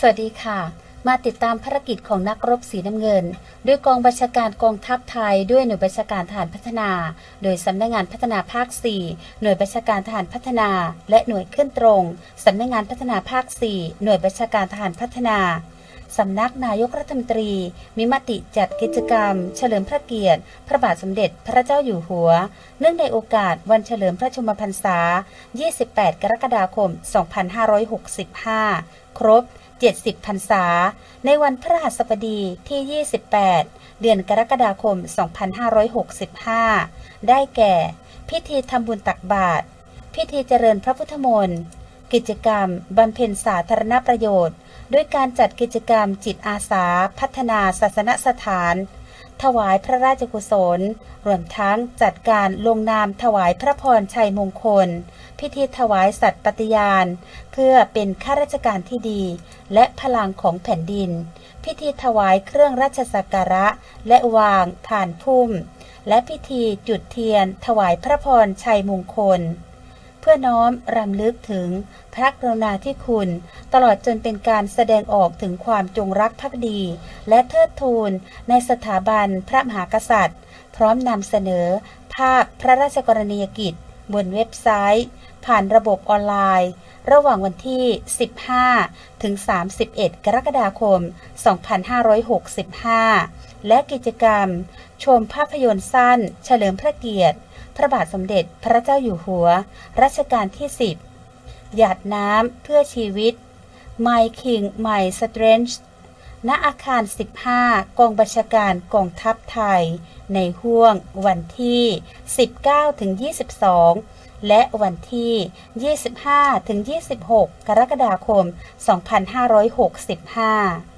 สวัสดีค่ะ มาติดตามภารกิจของนักรบสีน้ำเงิน ด้วยกองบัญชาการกองทัพไทย ด้วยหน่วยบัญชาการทหารพัฒนา โดยสำนักงานพัฒนาภาค 4 หน่วยบัญชาการทหารพัฒนา และหน่วยขึ้นตรงสำนักงานพัฒนาภาค 4 หน่วยบัญชาการทหารพัฒนาสำนักนายกรัฐมนตรี มีมติจัดกิจกรรม เฉลิมพระเกียรติ พระบาทสมเด็จพระเจ้าอยู่หัว เนื่องในโอกาสวันเฉลิมพระชมพรรษา 28 กรกฎาคม 2565 ครบ 70พรรษา ในวันพระหัสบดีที่ 28 เดือนกรกฎาคม 2565 ได้แก่ พิธีทำบุญตักบาตร พิธีเจริญพระพุทธมนต์ กิจกรรมบำเพ็ญสาธารณประโยชน์ ด้วยการจัดกิจกรรมจิตอาสา พัฒนาศาสนสถาน ถวายพระราชกุศล รวมทั้งจัดการลงนามถวายพระพรชัยมงคลพิธีถวายสัตย์ปฏิญาณ เพื่อเป็นข้าราชการที่ดี และพลังของแผ่นดิน พิธีถวายเครื่องราชสักการะ และวางผ่านพุ่ม และพิธีจุดเทียน ถวายพระพรชัยมงคล เพื่อน้อมรำลึกถึงพระกรุณาธิคุณ ตลอดจนเป็นการแสดงออกถึงความจงรักภักดี และเทิดทูนในสถาบันพระมหากษัตริย์ พร้อมนำเสนอภาพพระราชกรณียกิจ บนเว็บไซต์ ผ่านระบบออนไลน์ ระหว่างวันที่ 15 ถึง 31 กรกฎาคม 2565 และกิจกรรม ชมภาพยนตร์สั้น เฉลิมพระเกียรติ พระบาทสมเด็จพระเจ้าอยู่หัว รัชกาลที่ 10 หยาดน้ำเพื่อชีวิต My King My Strength ณอาคาร 15 กองบัญชาการกองทัพไทย ในห่วงวันที่ 19ถึง22 และวันที่ 25ถึง26 กรกฎาคม 2565